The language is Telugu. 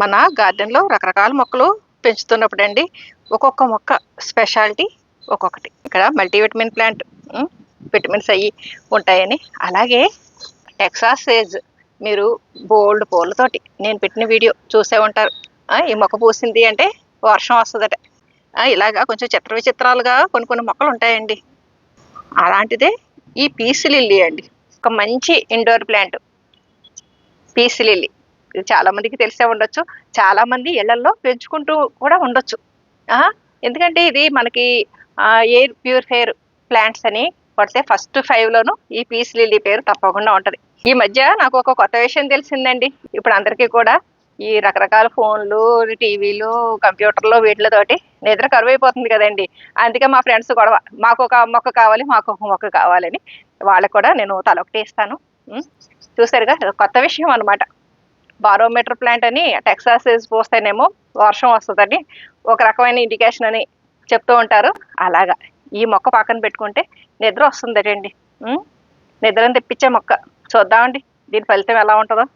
మన గార్డెన్లో రకరకాల మొక్కలు పెంచుతున్నప్పుడు అండి ఒక్కొక్క మొక్క స్పెషాలిటీ ఒక్కొక్కటి. ఇక్కడ మల్టీవిటమిన్ ప్లాంట్ విటమిన్స్ అయ్యి ఉంటాయని. అలాగే టెక్సాస్ సేజ్ మీరు బోల్డ్ పూలతోటి నేను పెట్టిన వీడియో చూసే ఉంటారు. ఈ మొక్క పూసింది అంటే వర్షం వస్తుందట. ఇలాగా కొంచెం చిత్ర విచిత్రాలుగా కొన్ని కొన్ని మొక్కలు ఉంటాయండి. అలాంటిదే ఈ పీస్ లిల్లీ అండి. ఒక మంచి ఇండోర్ ప్లాంట్ పీస్ లిల్లీ. చాలా మందికి తెలిసే ఉండొచ్చు. చాలా మంది ఇళ్ళలో పెంచుకుంటూ కూడా ఉండొచ్చు. ఆ, ఎందుకంటే ఇది మనకి ఎయిర్ ప్యూరిఫైర్ ప్లాంట్స్ అని పడితే ఫస్ట్ ఫైవ్ లోను ఈ పీస్ లిల్లీ పేరు తప్పకుండా ఉంటది. ఈ మధ్య నాకు ఒక కొత్త విషయం తెలిసిందండి. ఇప్పుడు అందరికీ కూడా ఈ రకరకాల ఫోన్లు టీవీలు కంప్యూటర్లు వీటితోటి నిద్ర కరువు అయిపోతుంది కదండి. అందుకే మా ఫ్రెండ్స్ గొడవ మాకు ఒక మొక్క కావాలి మాకు ఒక మొక్క కావాలని. వాళ్ళకి కూడా నేను తలొకటి ఇస్తాను. చూసారుగా కొత్త విషయం అనమాట బారోమీటర్ ప్లాంట్ అని టెక్సాస్ పోస్తేనేమో వర్షం వస్తుందని ఒక రకమైన ఇండికేషన్ అని చెప్తూ ఉంటారు. అలాగా ఈ మొక్క పక్కన పెట్టుకుంటే నిద్ర వస్తుందటండి. నిద్రని తెప్పించే మొక్క. చూద్దామండి దీని ఫలితం ఎలా ఉంటుందో.